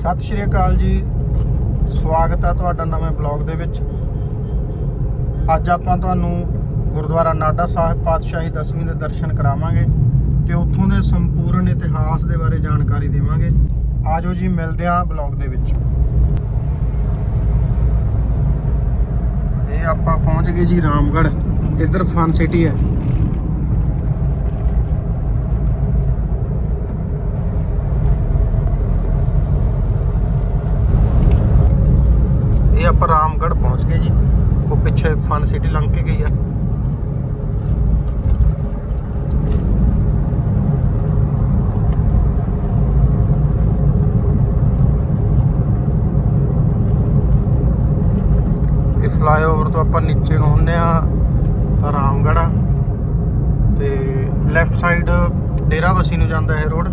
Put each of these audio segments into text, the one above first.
ਸਤਿ ਸ਼੍ਰੀ ਅਕਾਲ ਜੀ। ਸਵਾਗਤ ਹੈ ਤੁਹਾਡਾ ਨਵੇਂ ਬਲੌਗ ਦੇ ਵਿੱਚ। ਅੱਜ ਆਪਾਂ ਤੁਹਾਨੂੰ ਗੁਰਦੁਆਰਾ ਨਾਡਾ ਸਾਹਿਬ ਪਾਤਸ਼ਾਹੀ ਦਸਵੀਂ ਦੇ ਦਰਸ਼ਨ ਕਰਾਵਾਂਗੇ ਤੇ ਉੱਥੋਂ ਦੇ ਸੰਪੂਰਨ ਇਤਿਹਾਸ ਦੇ ਬਾਰੇ ਜਾਣਕਾਰੀ ਦੇਵਾਂਗੇ। ਆਜੋ ਜੀ, ਮਿਲਦੇ ਹਾਂ ਬਲੌਗ ਦੇ ਵਿੱਚ। ਇਹ ਆਪਾਂ ਪਹੁੰਚ ਗਏ ਜੀ ਰਾਮਗੜ੍ਹ। ਇੱਧਰ ਫਨ ਸਿਟੀ ਹੈ। ਇਹ ਆਪਾਂ ਰਾਮਗੜ ਪਹੁੰਚ ਗਏ ਜੀ। ਉਹ ਪਿੱਛੇ ਫਨ ਸਿਟੀ ਲੰਘ ਕੇ ਗਈ ਆ। ਇਹ ਫਲਾਈਓਵਰ ਤੋਂ ਆਪਾਂ ਨੀਚੇ ਨੂੰ ਹੁੰਨੇ ਆ ਤਾਂ ਰਾਮਗੜ੍ਹ। ਆ ਤੇ ਲੈਫਟ ਸਾਈਡ ਡੇਰਾਬੱਸੀ ਨੂੰ ਜਾਂਦਾ ਇਹ ਰੋਡ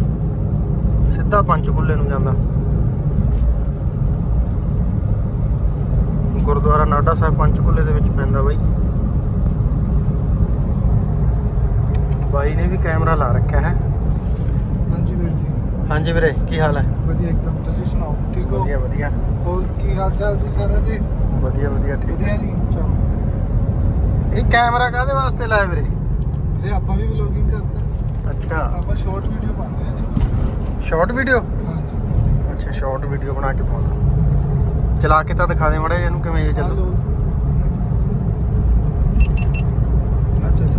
ਸਿੱਧਾ ਪੰਚਕੂਲੇ ਨੂੰ ਜਾਂਦਾ। ਗੁਰਦੁਆਰਾ ਨਾਡਾ ਸਾਹਿਬ ਪੰਚਕੂਲੇ ਦੇ ਵਿੱਚ ਪੈਂਦਾ ਬਾਈ। ਬਾਈ ਨੇ ਵੀ ਕੈਮਰਾ ਲਾ ਰੱਖਿਆ ਹੈ। ਹਾਂਜੀ ਵੀਰ ਜੀ। ਹਾਂਜੀ ਵੀਰੇ ਕੀ ਹਾਲ ਹੈ? ਵਧੀਆ ਇੱਕਦਮ ਤੁਸੀਂ ਸੁਣਾਓ ਠੀਕ ਹੋ? ਵਧੀਆ ਵਧੀਆ। ਹੋਰ ਕੀ ਹਾਲ ਚਾਲ ਜੀ ਸਾਰਿਆਂ ਦੇ? ਵਧੀਆ ਵਧੀਆ ਠੀਕ। ਵਧੀਆ ਜੀ ਚਲੋ। ਇਹ ਕੈਮਰਾ ਕਾਹਦੇ ਵਾਸਤੇ ਲਾਇਆ ਵੀਰੇ? ਤੇ ਆਪਾਂ ਵੀ ਵਲੋਗਿੰਗ ਕਰਦੇ ਅੱਛਾ। ਆਪਾਂ ਸ਼ਾਰਟ ਵੀਡੀਓ ਪਾਉਂਦੇ ਜੀ। ਸ਼ਾਰਟ ਵੀਡੀਓ ਹਾਂਜੀ। ਅੱਛਾ ਸ਼ਾਰਟ ਵੀਡੀਓ ਬਣਾ ਕੇ ਪਾਉਣਾ ਚਲਾ ਕੇ ਤਾਂ ਦਿਖਾ ਦੇ ਮੜਾ ਇਹਨੂੰ ਕਿਵੇਂ ਇਹ ਚੱਲੂ। ਚੱਲੋ ਅੱਛਾ ਜੀ।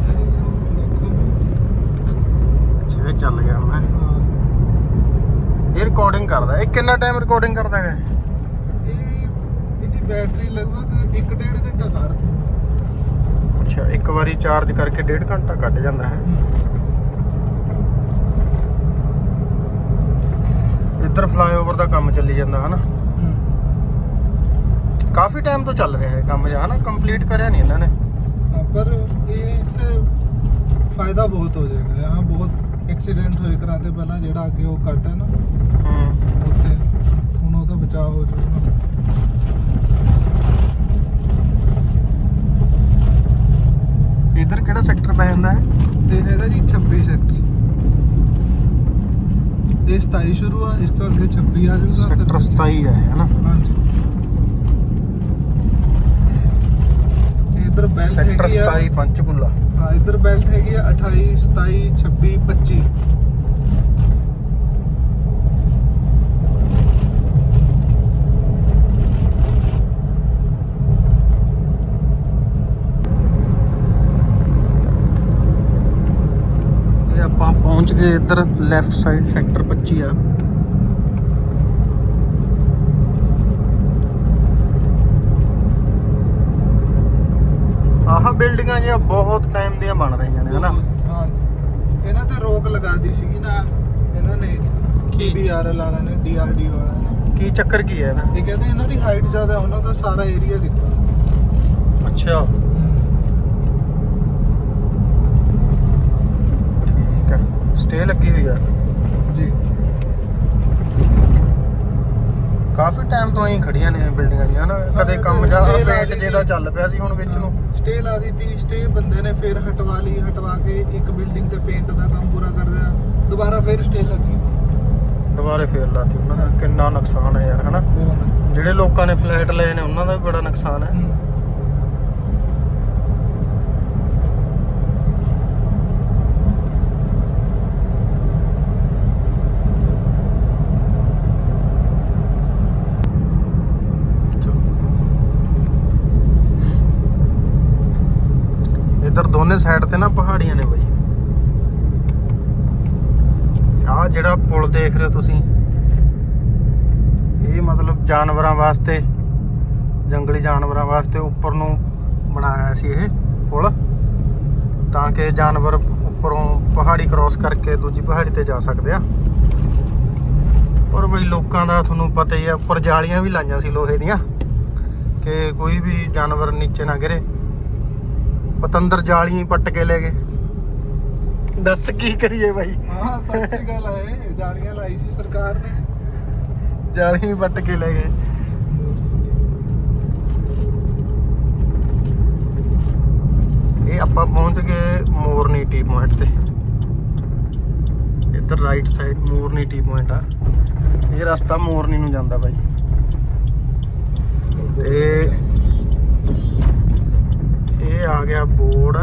ਦੇਖੋ ਅੱਛਾ ਇਹ ਚੱਲ ਗਿਆ ਹੁਣ। ਇਹ ਰਿਕਾਰਡਿੰਗ ਕਰਦਾ। ਇਹ ਕਿੰਨਾ ਟਾਈਮ ਰਿਕਾਰਡਿੰਗ ਕਰਦਾ ਹੈ ਇਹ ਇਹਦੀ ਬੈਟਰੀ ਲਗਭਗ 1.5 ਘੰਟਾ ਕੱਢਦੀ ਅੱਛਾ ਇੱਕ ਵਾਰੀ ਚਾਰਜ ਕਰਕੇ ਡੇਢ ਘੰਟਾ ਕੱਢ ਜਾਂਦਾ ਹੈ। ਇੱਧਰ ਫਲਾਈਓਵਰ ਦਾ ਕੰਮ ਚੱਲੀ ਜਾਂਦਾ ਹਨਾ? ਕਾਫੀ ਟਾਈਮ ਤੋਂ ਚੱਲ ਰਿਹਾ ਹੈ ਕੰਮ ਜਹਾਂ ਨਾ ਕੰਪਲੀਟ ਕਰਿਆ ਨਹੀਂ ਇਹਨਾਂ ਨੇ। ਪਰ ਇਹ ਇਸ ਫਾਇਦਾ ਬਹੁਤ ਹੋ ਜਾਏਗਾ। ਯਹਾਂ ਬਹੁਤ ਐਕਸੀਡੈਂਟ ਹੋਏ ਕਰਾਤੇ ਪਹਿਲਾਂ ਜਿਹੜਾ ਅੱਗੇ ਉਹ ਕੱਟ ਹੈ ਨਾ ਹੂੰ। ਉੱਥੇ ਹੁਣ ਉਹਦਾ ਬਚਾਅ ਹੋ ਜਾਊਗਾ। ਇਧਰ ਕਿਹੜਾ ਸੈਕਟਰ ਪੈ ਜਾਂਦਾ ਹੈ? ਇਹ ਹੈਗਾ ਜੀ 26 ਸੈਕਟਰ ਇਹ 27 ਸ਼ੁਰੂ ਆ ਇਸ ਤੋਂ ਅੱਗੇ 26 ਆ ਜਾਊਗਾ ਸੈਕਟਰ 27 ਹੈ ਹੈ ਨਾ ਹਾਂਜੀ। ਇਧਰ ਬੈਲਟ ਸੈਕਟਰ ਹੈਗੀ ਆ 27 ਪੰਚਕੂਲਾ ਹਾਂ ਇਧਰ ਬੈਲਟ ਹੈਗੀ ਆ 28 27 26 25 ਇਹ ਆਪਾਂ ਪਹੁੰਚ ਗਏ ਇੱਧਰ ਲੈਫਟ ਸਾਈਡ ਸੈਕਟਰ 25 ਆ ਜਿਹੀਆਂ ਬਹੁਤ ਟਾਈਮ ਦੀਆਂ ਬਣ ਰਹੀਆਂ ਨੇ ਹਨਾ? ਹਾਂਜੀ। ਇਹਨਾਂ ਤੇ ਰੋਕ ਲਗਾਦੀ ਸੀਗੀ ਨਾ ਇਹਨਾਂ ਨੇ ਕੀ? ਪੀਬੀਆਰਐਲ ਵਾਲਿਆਂ ਨੇ ਡੀਆਰਡੀ ਵਾਲਿਆਂ ਨੇ। ਕੀ ਚੱਕਰ ਕੀ ਹੈ ਇਹਦਾ? ਇਹ ਕਹਿੰਦੇ ਇਹਨਾਂ ਦੀ ਹਾਈਟ ਜ਼ਿਆਦਾ ਉਹਨਾਂ ਦਾ ਸਾਰਾ ਏਰੀਆ ਦਿਖਦਾ ਅੱਛਾ। ਠੀਕ ਹੈ। ਸਟੇ ਲੱਗੀ ਹੋਈ ਆ ਜੀ ਕਾਫੀ ਟਾਈਮ ਤੋਂ ਐਂ ਖੜੀਆਂ ਨੇ ਇਹ ਬਿਲਡਿੰਗਾਂ ਜਿਹੀਆਂ ਹਨਾ? ਕਦੇ ਕੰਮ ਜਾ Stay ਲਾ ਪੇਂਟ ਦਿੱਤੀ। ਜੇ ਦਾ ਚੱਲ ਪਿਆ ਸੀ ਹੁਣ ਵਿੱਚ ਨੂੰ। ਸਟੇ ਲਾ ਦਿੱਤੀ ਸਟੇ ਬੰਦੇ ਨੇ ਫਿਰ ਹਟਵਾ ਲਈ ਹਟਵਾ ਕੇ ਇੱਕ ਬਿਲਡਿੰਗ ਤੇ ਪੇਂਟ ਦਾ ਕੰਮ ਪੂਰਾ ਕਰ ਦਿਆ ਦੁਬਾਰਾ ਫਿਰ ਸਟੇ ਲੱਗੀ। ਦੁਬਾਰੇ ਫੇਰ ਲਾਤੀ ਉਹਨਾਂ ਦਾ ਕਿੰਨਾ ਨੁਕਸਾਨ ਹੈ ਯਾਰ ਹਨਾ? ਬਹੁਤ ਜਿਹੜੇ ਲੋਕਾਂ ਨੇ ਫਲੈਟ ਲਏ ਨੇ ਉਹਨਾਂ ਦਾ ਵੀ ਬੜਾ ਨੁਕਸਾਨ ਹੈ ਇਧਰ ਦੋਨੇ ਸਾਈਡ ਤੇ ਨਾ ਪਹਾੜੀਆਂ ਨੇ ਬਈ। ਆਹ ਜਿਹੜਾ ਪੁਲ ਦੇਖ ਰਹੇ ਹੋ ਤੁਸੀਂ, ਇਹ ਮਤਲਬ ਜਾਨਵਰਾਂ ਵਾਸਤੇ, ਜੰਗਲੀ ਜਾਨਵਰਾਂ ਵਾਸਤੇ ਉੱਪਰ ਨੂੰ ਬਣਾਇਆ ਸੀ ਇਹ ਪੁਲ, ਤਾਂ ਕਿ ਜਾਨਵਰ ਉੱਪਰੋਂ ਪਹਾੜੀ ਕ੍ਰਾਸ ਕਰਕੇ ਦੂਜੀ ਪਹਾੜੀ ਤੇ ਜਾ ਸਕਦੇ ਆ। ਔਰ ਬਈ ਲੋਕਾਂ ਦਾ ਤੁਹਾਨੂੰ ਪਤਾ ਹੀ ਆ, ਉੱਪਰ ਜਾਲੀਆਂ ਵੀ ਲਾਈਆਂ ਸੀ ਲੋਹੇ ਦੀਆਂ, ਕਿ ਕੋਈ ਵੀ ਜਾਨਵਰ ਨੀਚੇ ਨਾ ਗਿਰੇ। ਪਤੰਦਰ ਜਾਲੀਆਂ ਹੀ ਪੱਟ ਕੇ ਲੈ ਗਏ। ਦੱਸ ਕੀ ਕਰੀਏ ਬਾਈ? ਹਾਂ ਸੱਚੀ ਗੱਲ ਹੈ ਜਾਲੀਆਂ ਲਾਈ ਸੀ ਸਰਕਾਰ ਨੇ। ਜਾਲੀਆਂ ਹੀ ਪੱਟ ਕੇ ਲੈ ਗਏ। ਇਹ ਆਪਾਂ ਪਹੁੰਚ ਗਏ ਮੋਰਨੀ ਟੀ ਪੁਆਇੰਟ ਤੇ। ਇੱਧਰ right side Morni T point ਆ। ਇਹ ਰਸਤਾ ਮੋਰਨੀ ਨੂੰ ਜਾਂਦਾ ਬਾਈ। ਤੇ ਇਹ ਆ ਗਿਆ board.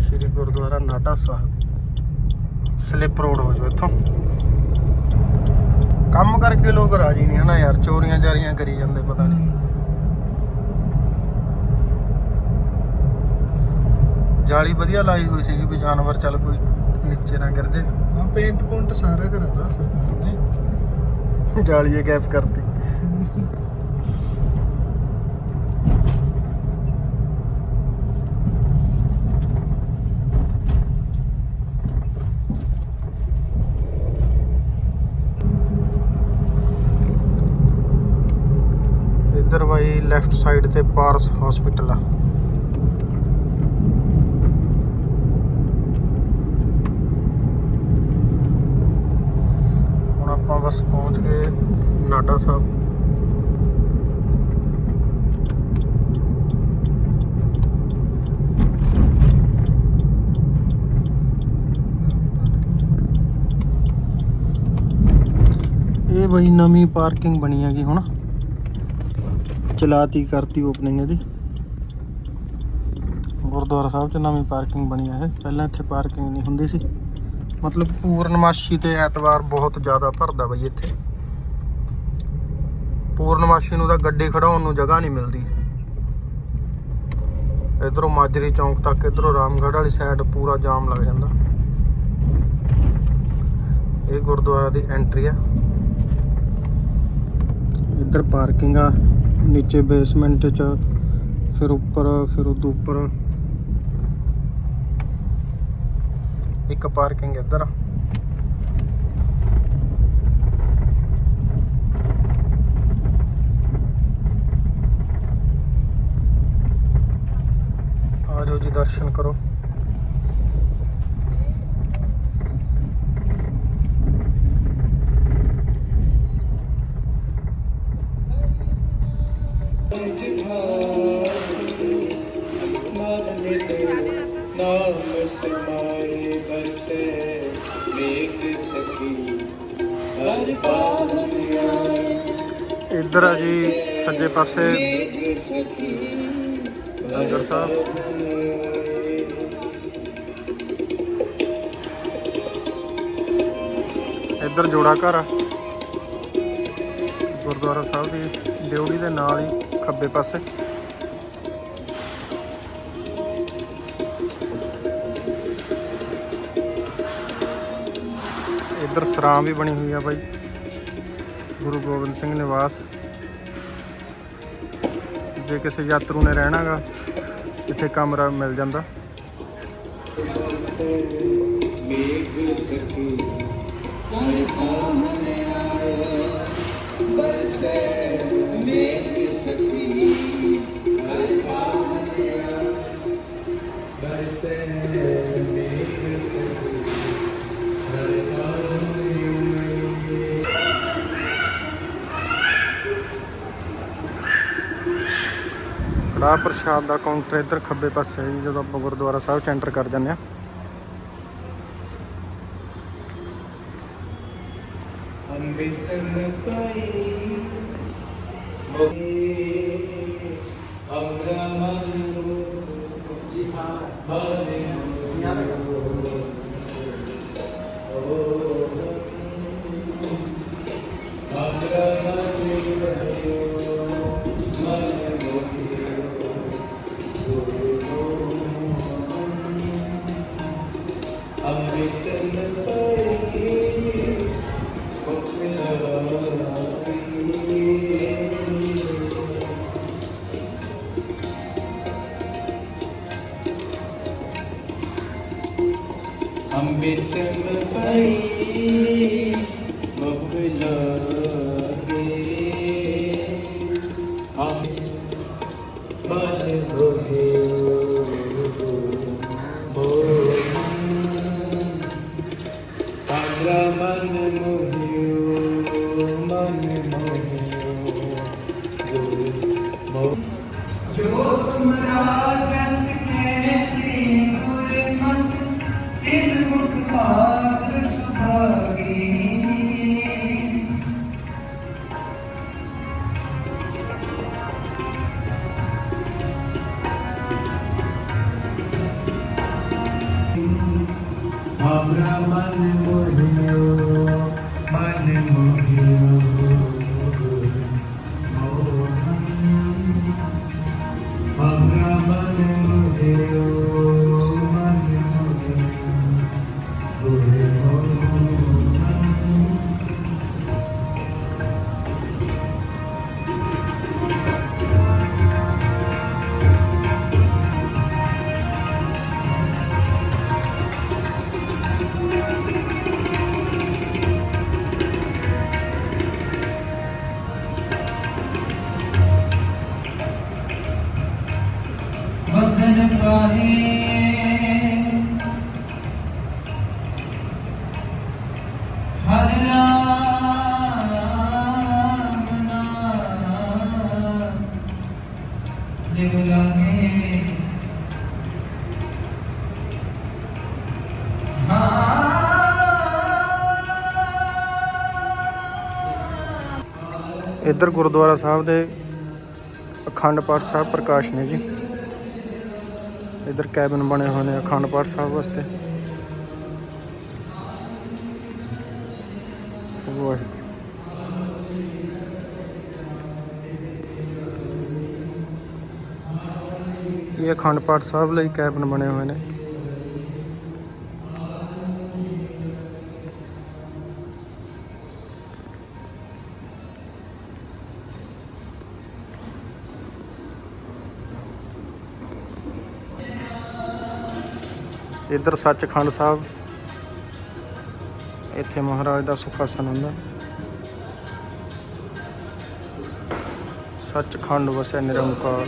Shri Gurdwara Nata Sahib. Slip road ਹੋ ਜਾਓ ਇੱਥੋਂ। ਕੰਮ ਕਰਕੇ ਲੋਕ ਰਾਜੀ ਨਹੀਂ ਹਨਾ ਯਾਰ ਚੋਰੀਆਂ ਜਾਰੀਆਂ ਕਰੀ ਜਾਂਦੇ ਪਤਾ ਨਹੀਂ। ਜਾਲੀ ਵਧੀਆ ਲਾਈ ਹੋਈ ਸੀਗੀ ਵੀ ਜਾਨਵਰ ਚੱਲ ਕੋਈ ਨੀਚੇ ਨਾ ਗਿਰ ਜੇ। ਹਾਂ ਪੇਂਟ ਪੁੰਟ ਸਾਰਾ ਕਰਾਤਾ ਸਰਕਾਰ ਨੇ। ਜਾਲੀ ਇਹ ਗੈਪ ਕਰਤੀ ਇੱਧਰ ਬਾਈ ਲੈਫਟ ਸਾਈਡ ਤੇ ਪਾਰਸ ਹਸਪੀਟਲ ਆ। ਹੁਣ ਆਪਾਂ ਬਸ ਪਹੁੰਚ ਗਏ ਨਾਡਾ ਸਾਹਿਬ। ਇਹ ਬਈ ਨਵੀਂ ਪਾਰਕਿੰਗ ਬਣੀ ਹੈਗੀ ਹੁਣ। ਚਲਾਤੀ, ਕਰਤੀ ਓਪਨਿੰਗ ਇਹਦੀ। ਗੁਰਦੁਆਰਾ ਸਾਹਿਬ ਚ ਨਵੀਂ ਪਾਰਕਿੰਗ ਬਣੀ ਹੈ ਪਹਿਲਾਂ ਇੱਥੇ ਪਾਰਕਿੰਗ ਨਹੀਂ ਹੁੰਦੀ ਸੀ। ਮਤਲਬ ਪੂਰਨਮਾਸ਼ੀ ਤੇ ਐਤਵਾਰ ਬਹੁਤ ਜ਼ਿਆਦਾ ਭਰਦਾ ਬਈ ਇੱਥੇ। ਪੂਰਨਮਾਸ਼ੀ ਨੂੰ ਤਾਂ ਗੱਡੀ ਖੜਾਉਣ ਨੂੰ ਜਗ੍ਹਾ ਨਹੀਂ ਮਿਲਦੀ। ਇਧਰੋਂ ਮਾਜਰੀ ਚੌਂਕ ਤੱਕ, ਇਧਰੋਂ ਰਾਮਗੜ੍ਹ ਵਾਲੀ ਸਾਈਡ ਪੂਰਾ ਜਾਮ ਲੱਗ ਜਾਂਦਾ। ਇਹ ਗੁਰਦੁਆਰਾ ਦੀ ਐਂਟਰੀ ਆ। ਇੱਧਰ ਪਾਰਕਿੰਗ ਆ। ਨੀਚੇ ਬੇਸਮੈਂਟ ਚ ਫਿਰ ਉੱਪਰ ਫਿਰ ਉਦੋਂ ਉੱਪਰ ਇੱਕ ਪਾਰਕਿੰਗ ਇੱਧਰ ਆ ਆ ਜਾਓ ਜੀ ਦਰਸ਼ਨ ਇੱਧਰ ਆ ਜੀ, ਸੱਜੇ ਪਾਸੇ। ਨਗਰ ਸਾਹਿਬ। ਇੱਧਰ ਜੋੜਾ ਘਰ ਗੁਰਦੁਆਰਾ ਸਾਹਿਬ ਦੀ ਡਿਊਟੀ ਦੇ ਨਾਲ ਹੀ ਖੱਬੇ ਪਾਸੇ। ਇੱਧਰ ਸਰਾਮ ਵੀ ਬਣੀ ਹੋਈ ਆ ਬਾਈ। ਗੁਰੂ ਗੋਬਿੰਦ ਸਿੰਘ ਨਿਵਾਸ। ਜੇ ਕਿਸੇ ਯਾਤਰੂ ਨੇ ਰਹਿਣਾਗਾ, ਇੱਥੇ ਕਮਰਾ ਮਿਲ ਜਾਂਦਾ। ਬਰਸੇ ਮੇਘ ਕੜਾ ਪ੍ਰਸ਼ਾਦ ਦਾ ਕਾਊਂਟਰ ਇੱਧਰ ਖੱਬੇ ਪਾਸੇ ਹੈ ਜਦੋਂ ਆਪਾਂ ਗੁਰਦੁਆਰਾ ਸਾਹਿਬ ਚ ਐਂਟਰ ਕਰ ਜਾਂਦੇ ਆ ਅੰਮ੍ਰਿਤਸਰ ਪਈ ਬੋਲੇ ਅਮਰਾ ਮਨ ਰੂਪ ਲਿਖਾ ਬਲੇ Thank you. আমরা মন মোহিও মন মোহিও ਇੱਧਰ ਗੁਰਦੁਆਰਾ ਸਾਹਿਬ ਦੇ ਅਖੰਡ ਪਾਠ ਸਾਹਿਬ ਪ੍ਰਕਾਸ਼ ਨੇ ਜੀ। ਇੱਧਰ ਕੈਬਨ ਬਣੇ ਹੋਏ ਨੇ ਅਖੰਡ ਪਾਠ ਸਾਹਿਬ ਵਾਸਤੇ। ਵਾਹਿਗੁਰੂ। ਇਹ ਅਖੰਡ ਪਾਠ ਸਾਹਿਬ ਲਈ ਕੈਬਨ ਬਣੇ ਹੋਏ ਨੇ। ਇੱਧਰ ਸੱਚਖੰਡ ਸਾਹਿਬ। ਇੱਥੇ ਮਹਾਰਾਜ ਦਾ ਸੁਖਾਸਨ ਹੁੰਦਾ ਸੱਚਖੰਡ ਵਸੈ ਨਿਰੰਕਾਰ।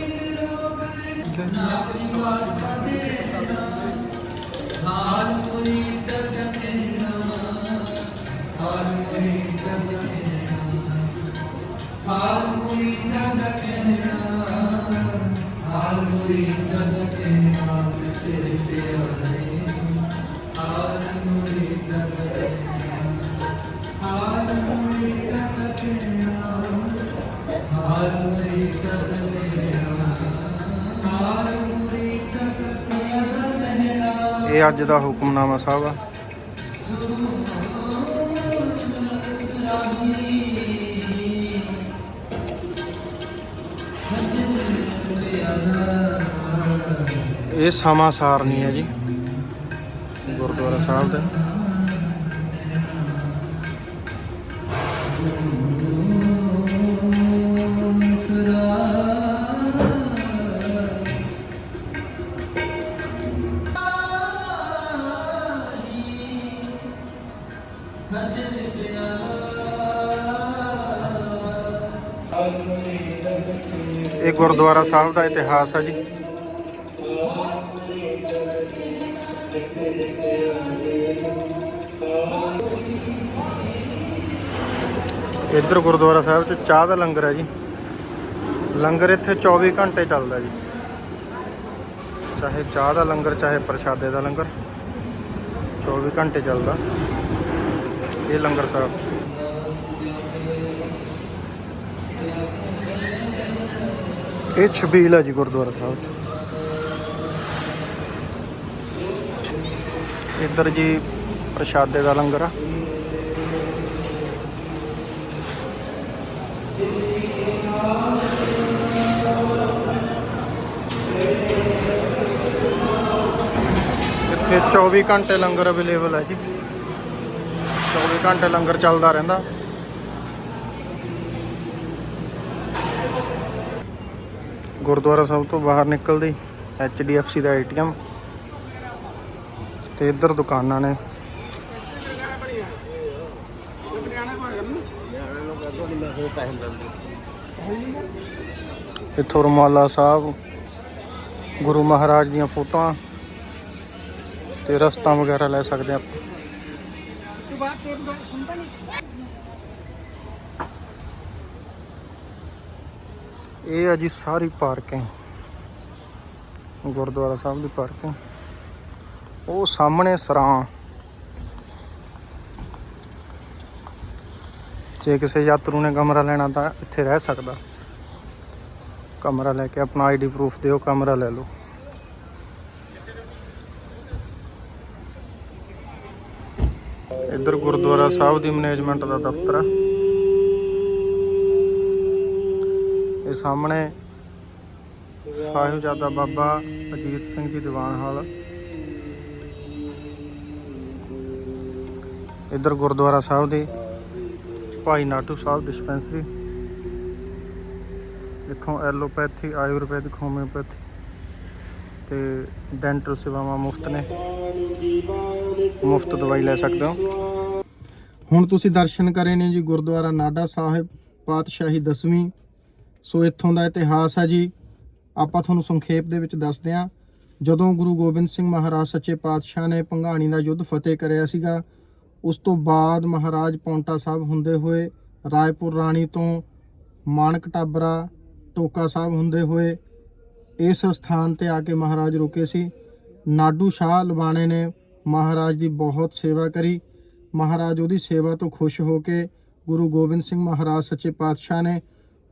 ਇਹ ਅੱਜ ਦਾ ਹੁਕਮਨਾਮਾ ਸਾਹਿਬ ਆ। ਇਹ ਸਮਾਂ ਸਾਰਨੀ ਹੈ ਜੀ ਗੁਰਦੁਆਰਾ ਸਾਹਿਬ ਦਾ। ਗੁਰਦੁਆਰਾ ਸਾਹਿਬ ਦਾ ਇਤਿਹਾਸ ਹੈ ਜੀ। ਇੱਧਰ ਗੁਰਦੁਆਰਾ ਸਾਹਿਬ 'ਚ ਚਾਹ ਦਾ ਲੰਗਰ ਹੈ ਜੀ। ਲੰਗਰ ਇੱਥੇ 24 ਘੰਟੇ ਚੱਲਦਾ ਜੀ। ਚਾਹੇ ਚਾਹ ਦਾ ਲੰਗਰ, ਚਾਹੇ ਪ੍ਰਸ਼ਾਦੇ ਦਾ ਲੰਗਰ 24 ਘੰਟੇ ਚੱਲਦਾ। ਇਹ ਲੰਗਰ ਸਾਹਿਬ। ਇਹ ਛਬੀਲ ਹੈ ਜੀ ਗੁਰਦੁਆਰਾ ਸਾਹਿਬ 'ਚ। ਇੱਧਰ ਜੀ ਪ੍ਰਸ਼ਾਦੇ ਦਾ ਲੰਗਰ ਆ। ਇੱਥੇ 24 ਘੰਟੇ ਲੰਗਰ ਅਵੇਲੇਬਲ ਹੈ ਜੀ। 24 ਘੰਟੇ ਲੰਗਰ ਚੱਲਦਾ ਰਹਿੰਦਾ। ਗੁਰਦੁਆਰਾ ਸਾਹਿਬ ਤੋਂ ਬਾਹਰ ਨਿਕਲਦੀ HDFC ਦਾ ATM ਤੇ ਇੱਧਰ ਦੁਕਾਨਾਂ ਨੇ। ਇੱਥੋਂ ਰੁਮਾਲਾ ਸਾਹਿਬ, ਗੁਰੂ ਮਹਾਰਾਜ ਦੀਆਂ ਫੋਟੋਆਂ ਤੇ ਰਸਤਾ ਵਗੈਰਾ ਲੈ ਸਕਦੇ ਆਪਾਂ। ਇਹ ਆ ਜੀ ਸਾਰੀ ਪਾਰਕਿੰਗ ਗੁਰਦੁਆਰਾ ਸਾਹਿਬ ਦੀ ਪਾਰਕਿੰਗ ਉਹ ਸਾਹਮਣੇ ਸਰਾਂ। ਜੇ ਕਿਸੇ ਯਾਤਰੂ ਨੇ ਕਮਰਾ ਲੈਣਾ ਤਾਂ ਇੱਥੇ ਰਹਿ ਸਕਦਾ। ਕਮਰਾ ਲੈ ਕੇ ਆਪਣਾ ਆਈਡੀ ਪ੍ਰੂਫ ਦਿਓ, ਕਮਰਾ ਲੈ ਲਓ। ਇੱਧਰ ਗੁਰਦੁਆਰਾ ਸਾਹਿਬ ਦੀ ਮੈਨੇਜਮੈਂਟ ਦਾ ਦਫ਼ਤਰ ਆ ਇਹ ਸਾਹਮਣੇ ਸਾਹਿਬਜ਼ਾਦਾ ਬਾਬਾ ਅਜੀਤ ਸਿੰਘ ਜੀ ਦੀਵਾਨ ਹਾਲ। ਇੱਧਰ ਗੁਰਦੁਆਰਾ ਸਾਹਿਬ ਦੀ ਭਾਈ ਨਾਟੂ ਸਾਹਿਬ ਡਿਸਪੈਂਸਰੀ ਇੱਥੋਂ ਐਲੋਪੈਥੀ ਆਯੁਰਵੈਦਿਕ ਹੋਮਿਓਪੈਥੀ ਤੇ ਡੈਂਟਲ ਸੇਵਾਵਾਂ ਮੁਫਤ ਨੇ। ਮੁਫਤ ਦਵਾਈ ਲੈ ਸਕਦੇ ਹੋ। ਹੁਣ ਤੁਸੀਂ ਦਰਸ਼ਨ ਕਰੇ ਨੇ ਜੀ ਗੁਰਦੁਆਰਾ ਨਾਡਾ ਸਾਹਿਬ, ਪਾਤਸ਼ਾਹੀ ਦਸਵੀਂ ਸੋ ਇੱਥੋਂ ਦਾ ਇਤਿਹਾਸ ਹੈ ਜੀ। ਆਪਾਂ ਤੁਹਾਨੂੰ ਸੰਖੇਪ ਦੇ ਵਿੱਚ ਦੱਸਦੇ ਹਾਂ। ਜਦੋਂ ਗੁਰੂ ਗੋਬਿੰਦ ਸਿੰਘ ਮਹਾਰਾਜ ਸੱਚੇ ਪਾਤਸ਼ਾਹ ਨੇ ਭੰਗਾਣੀ ਦਾ ਯੁੱਧ ਫਤਿਹ ਕਰਿਆ ਸੀਗਾ, ਉਸ ਤੋਂ ਬਾਅਦ ਮਹਾਰਾਜ ਪੌਂਟਾ ਸਾਹਿਬ ਹੁੰਦੇ ਹੋਏ, ਰਾਏਪੁਰ ਰਾਣੀ ਤੋਂ ਮਾਨਕ ਟਾਬਰਾ, ਟੋਕਾ ਸਾਹਿਬ ਹੁੰਦੇ ਹੋਏ ਇਸ ਸਥਾਨ ਤੇ ਆ ਕੇ ਮਹਾਰਾਜ ਰੁਕੇ ਸੀ। ਨਾਡੂ ਸ਼ਾਹ ਲਵਾਣੇ ਨੇ ਮਹਾਰਾਜ ਦੀ ਬਹੁਤ ਸੇਵਾ ਕਰੀ। ਮਹਾਰਾਜ ਉਹਦੀ ਸੇਵਾ ਤੋਂ ਖੁਸ਼ ਹੋ ਕੇ ਗੁਰੂ ਗੋਬਿੰਦ ਸਿੰਘ ਮਹਾਰਾਜ ਸੱਚੇ ਪਾਤਸ਼ਾਹ ਨੇ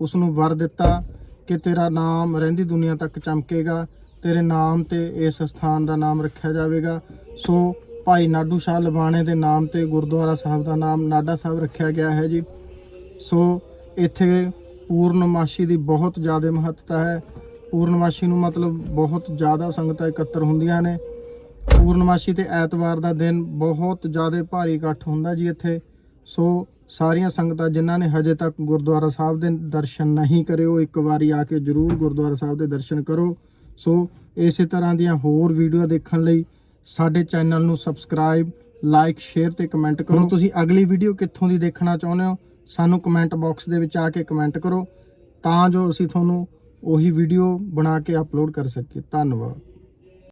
ਉਸ ਨੂੰ ਵਰ ਦਿੱਤਾ ਕਿ ਤੇਰਾ ਨਾਮ ਰਹਿੰਦੀ ਦੁਨੀਆ ਤੱਕ ਚਮਕੇਗਾ, ਤੇਰੇ ਨਾਮ ਤੇ ਇਸ ਸਥਾਨ ਦਾ ਨਾਮ ਰੱਖਿਆ ਜਾਵੇਗਾ। ਸੋ ਭਾਈ ਨਾਡੂ ਸ਼ਾਹ ਲਬਾਣੇ ਦੇ ਨਾਮ ਤੇ ਗੁਰਦੁਆਰਾ ਸਾਹਿਬ ਦਾ ਨਾਮ ਨਾਡਾ ਸਾਹਿਬ ਰੱਖਿਆ ਗਿਆ ਹੈ ਜੀ। ਸੋ ਇੱਥੇ ਪੂਰਨਮਾਸ਼ੀ ਦੀ ਬਹੁਤ ਜ਼ਿਆਦਾ ਮਹੱਤਤਾ ਹੈ। ਪੂਰਨਮਾਸ਼ੀ ਨੂੰ ਮਤਲਬ ਬਹੁਤ ਜ਼ਿਆਦਾ ਸੰਗਤਾਂ ਇਕੱਤਰ ਹੁੰਦੀਆਂ ਨੇ। ਪੂਰਨਮਾਸ਼ੀ ਤੇ ਐਤਵਾਰ ਦਾ ਦਿਨ ਬਹੁਤ ਜ਼ਿਆਦਾ ਭਾਰੀ ਇਕੱਠ ਹੁੰਦਾ ਜੀ ਇੱਥੇ। ਸੋ ਸਾਰੀਆਂ ਸੰਗਤਾਂ ਜਿਨ੍ਹਾਂ ਨੇ ਹਜੇ ਤੱਕ ਗੁਰਦੁਆਰਾ ਸਾਹਿਬ ਦੇ ਦਰਸ਼ਨ ਨਹੀਂ ਕਰੇ, ਉਹ ਇੱਕ ਵਾਰੀ ਆ ਕੇ ਜਰੂਰ ਗੁਰਦੁਆਰਾ ਸਾਹਿਬ ਦੇ ਦਰਸ਼ਨ ਕਰੋ। ਸੋ ਇਸੇ ਤਰ੍ਹਾਂ ਦੀਆਂ ਹੋਰ ਵੀਡੀਓ ਦੇਖਣ ਲਈ ਸਾਡੇ ਚੈਨਲ ਨੂੰ ਸਬਸਕ੍ਰਾਈਬ, ਲਾਈਕ, ਸ਼ੇਅਰ ਤੇ ਕਮੈਂਟ ਕਰੋ। ਤੁਸੀਂ ਅਗਲੀ ਵੀਡੀਓ ਕਿੱਥੋਂ ਦੀ ਦੇਖਣਾ ਚਾਹੁੰਦੇ ਹੋ, ਸਾਨੂੰ ਕਮੈਂਟ ਬਾਕਸ ਦੇ ਵਿੱਚ ਆ ਕੇ ਕਮੈਂਟ ਕਰੋ, ਤਾਂ ਜੋ ਅਸੀਂ ਤੁਹਾਨੂੰ ਉਹੀ ਵੀਡੀਓ ਬਣਾ ਕੇ ਅਪਲੋਡ ਕਰ ਸਕੀਏ। ਧੰਨਵਾਦ।